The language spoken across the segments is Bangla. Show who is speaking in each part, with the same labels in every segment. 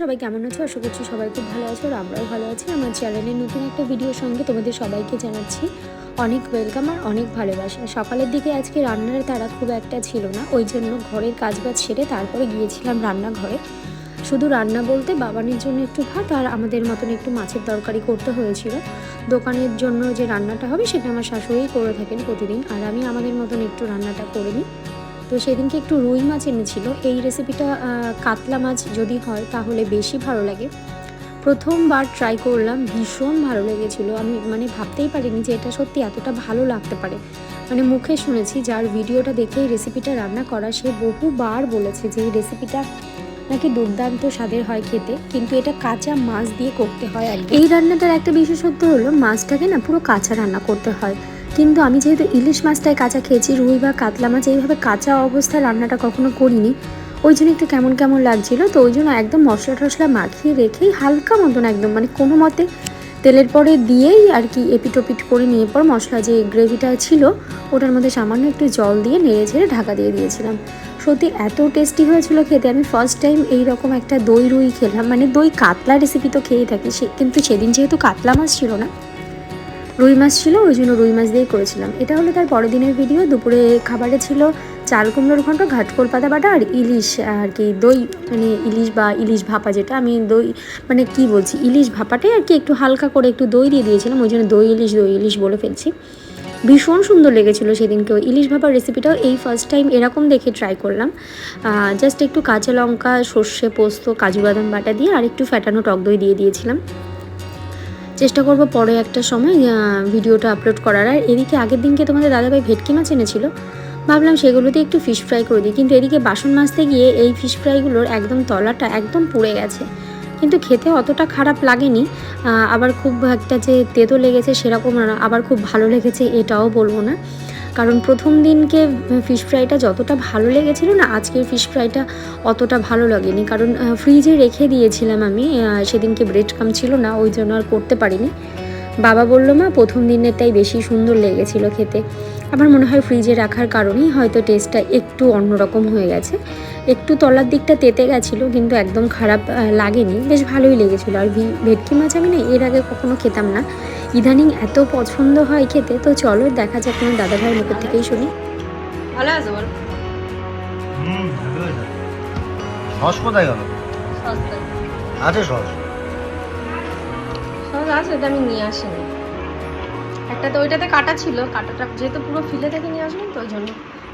Speaker 1: সবাই কেমন আছো? আশা করছি সবাই খুব ভালো আছো আর আমরাও ভালো আছি। আমার চ্যানেলের নতুন একটা ভিডিওর সঙ্গে তোমাদের সবাইকে জানাচ্ছি অনেক ওয়েলকাম আর অনেক ভালোবাসা। সকালের দিকে আজকে রান্নার তারা খুব একটা ছিল না, ওই জন্য ঘরের কাজবাজ সেরে তারপরে গিয়েছিলাম রান্নাঘরে। শুধু রান্না বলতে বাবানের জন্য একটু ভাত আর আমাদের মতন একটু মাছের তরকারি করতে হয়েছিল। দোকানের জন্য যে রান্নাটা হবে সেটা আমার শাশুড়িই করে থাকেন প্রতিদিন আর আমি আমাদের মতন একটু রান্নাটা করে নিই। তো সেদিনকে একটু রুই মাছ এনেছিল। এই রেসিপিটা কাতলা মাছ যদি হয় তাহলে বেশি ভালো লাগে। প্রথমবার ট্রাই করলাম, ভীষণ ভালো লেগেছিলো। আমি মানে ভাবতেই পারিনি যে এটা সত্যি এতটা ভালো লাগতে পারে। মানে মুখে শুনেছি, যার ভিডিওটা দেখে এই রেসিপিটা রান্না করা, সে বহুবার বলেছে যে এই রেসিপিটা নাকি দুর্দান্ত স্বাদের হয় খেতে, কিন্তু এটা কাঁচা মাছ দিয়ে করতে হয় এই রান্নাটার একটা বিশেষত্ব হলো, মাছটাকে না পুরো কাঁচা রান্না করতে হয়। কিন্তু আমি যেহেতু ইলিশ মাছটাই কাঁচা খেয়েছি, রুই বা কাতলা মাছ, এইভাবে কাঁচা অবস্থায় রান্নাটা কখনো করিনি। ওই জন্য একটু কেমন কেমন লাগছিল, তো ওই জন্য একদম মশলা টশলা মাখিয়ে রেখেই হালকা মতন একদম মানে কোনো মতে তেলের পরে দিয়েই আর কি এপিটোপিট করে নিয়ে পর মশলা যে গ্রেভিটা ছিল, ওটার মধ্যে সামান্য একটু জল দিয়ে নেড়ে ঝেড়ে ঢাকা দিয়ে দিয়েছিলাম। সত্যি এত টেস্টি হয়েছিল খেতে, আমি ফার্স্ট টাইম এই রকম একটা দই রুই খেলাম মানে দই কাতলা রেসিপি তো খেয়েই থাকি, সে কিন্তু সেদিন যেহেতু কাতলা মাছ ছিল না রুই মাছ ছিল, ওই জন্য রুই মাছ দিয়েই করেছিলাম। এটা হলো তার পরের দিনের ভিডিও দুপুরে খাবারে ছিল চাল কুমড়োর ঘন্ট ঘাটকোল পাতা বাটা আর ইলিশ, আর কি দই মানে ইলিশ বা ইলিশ ভাপা যেটা, আমি দই মানে কি বলছি, ইলিশ ভাপাটাই আর কি একটু হালকা করে একটু দই দিয়ে দিয়েছিলাম, ওই জন্য দই, ইলিশ দই, ইলিশ বলে ফেলছি। ভীষণ সুন্দর লেগেছিলো সেদিনকেও ইলিশ ভাপার রেসিপিটাও এই ফার্স্ট টাইম এরকম দেখে ট্রাই করলাম। জাস্ট একটু কাঁচা লঙ্কা, সর্ষে পোস্ত, কাজু বাদাম বাটা দিয়ে আর একটু ফ্যাটানো টক দই দিয়ে দিয়েছিলাম। চেষ্টা করব পরে একটা সময় ভিডিওটা আপলোড করার। আর এদিকে আগের দিনকে তোমাদের দাদাভাই ভেটকি মাছ এনেছিল, ভাবলাম সেগুলোতে একটু ফিশ ফ্রাই করে দিই। কিন্তু এদিকে বাসন মাজতে গিয়ে এই ফিশ ফ্রাইগুলোর একদম তলাটা একদম পুড়ে গেছে। কিন্তু খেতে অতটা খারাপ লাগেনি আবার খুব একটা যে তেতো লেগেছে সেরকম আবার খুব ভালো লেগেছে এটাও বলব না। কারণ প্রথম দিনকে ফিশ ফ্রাইটা যতটা ভালো লেগেছিল না, আজকের ফিশ ফ্রাইটা অতটা ভালো লাগেনি। কারণ ফ্রিজে রেখে দিয়েছিলাম আমি সেদিনকে ব্রেড কাম ছিল না, ওই জন্য আর করতে পারিনি। বাবা বলল মা প্রথম দিনেরটাই বেশি সুন্দর লেগেছিল খেতে। আমার মনে হয় ফ্রিজে রাখার কারণেই হয়তো টেস্টটা একটু অন্যরকম হয়ে গেছে। একটু তলার দিকটা তেতে গেছিল কিন্তু একদম খারাপ লাগেনি। বেশ ভালোই লেগেছিলো। আর ভি- ভেটকি মাছ আমি না এর আগে কখনো খেতাম না। ইদানিং এত পছন্দ হয় খেতে তো চলো দেখা যাক তোমার দাদা ভাইয়ের মুখের থেকেই শুনি।
Speaker 2: ভালো আছে বল।
Speaker 3: হুম ভালো হয়েছে। সস কোথায় গেল? আছে সস।
Speaker 2: আছে এটা আমি নিয়ে আসিনি। একটা তো ওইটাতে কাটা ছিল, কাটাটা যেহেতু পুরো ফিলে থেকে নিয়ে আসবেন তো ওই জন্য।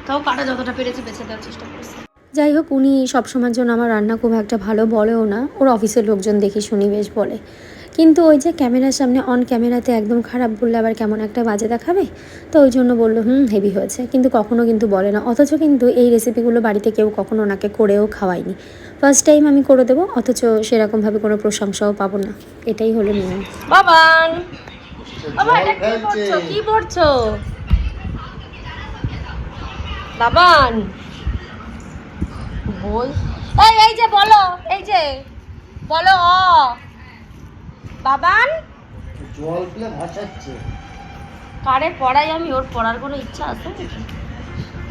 Speaker 2: তাও কাটা যতটা পেরেছি, বেছে দেওয়ার চেষ্টা করছি।
Speaker 1: যাই হোক, উনি সবসময়ের জন্য আমার রান্না খুব একটা ভালো বলেও না, ওর অফিসের লোকজন দেখে শুনি বেশ বলে। কিন্তু ওই যে ক্যামেরার সামনে অন ক্যামেরাতে একদম খারাপ বললে আবার কেমন একটা বাজে দেখাবে? তো ওই জন্য বলল হুম হেভি হয়েছে। কিন্তু কখনো কিন্তু বলে না। অথচ কিন্তু এই রেসিপিগুলো বাড়িতে কেউ কখনো ওনাকে করেও খাওয়ায়নি। ফার্স্ট টাইম আমি করে দেবো অথচ সেরকমভাবে কোনো প্রশংসাও পাবো না। এটাই হলো নিয়ম।
Speaker 2: বাবান! কি পড়ছো বাবান! বল। এই এই যে বলো এই যে বলো বাবান?
Speaker 3: জল পেলে ভাসাচ্ছে।
Speaker 2: কারে পড়াই আমি ওর পড়ার কোনো ইচ্ছা আছে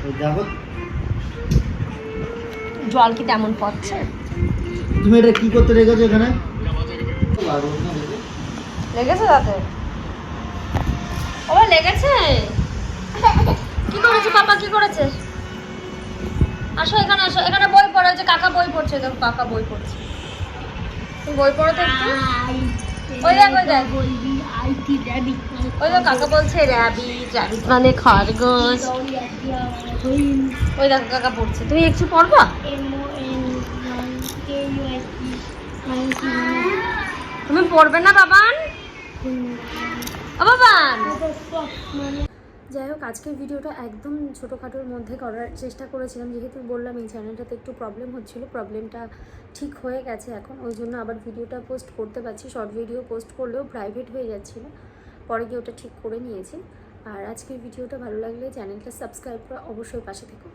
Speaker 3: ওই দেখো।
Speaker 2: জল কি তেমন পড়ছে?
Speaker 3: তুমি এটা কি করতে রেখেছো এখানে।
Speaker 2: লেগেছে তাতে? ও লেগেছে? কি করেছে পাপা কি করেছে? আসো এখানে আসো। এখানে বই পড়া যে কাকা বই পড়ছে দেখো কাকা বই পড়ছে। তুমি বই পড়ো তো একটু। ওই ওই কাকা বলছে মানে খরগোশ। ওই দেখো, কাকা পড়ছে। তুমি একটু পড়বা? তুমি পড়বে না, বাবান? বাবান!
Speaker 1: যাই হোক, আজকের ভিডিওটা একদম ছোটোখাটোর মধ্যে করার চেষ্টা করেছিলাম। যেহেতু বললাম এই চ্যানেলটাতে একটু প্রবলেম হচ্ছিল প্রবলেমটা ঠিক হয়ে গেছে এখন। ওই জন্য আবার ভিডিওটা পোস্ট করতে পারছি। শর্ট ভিডিও পোস্ট করলেও প্রাইভেট হয়ে যাচ্ছিল। পরে গিয়ে ওটা ঠিক করে নিয়েছি। আর আজকের ভিডিওটা ভালো লাগলে চ্যানেলটা সাবস্ক্রাইব করা অবশ্যই পাশে থেকো।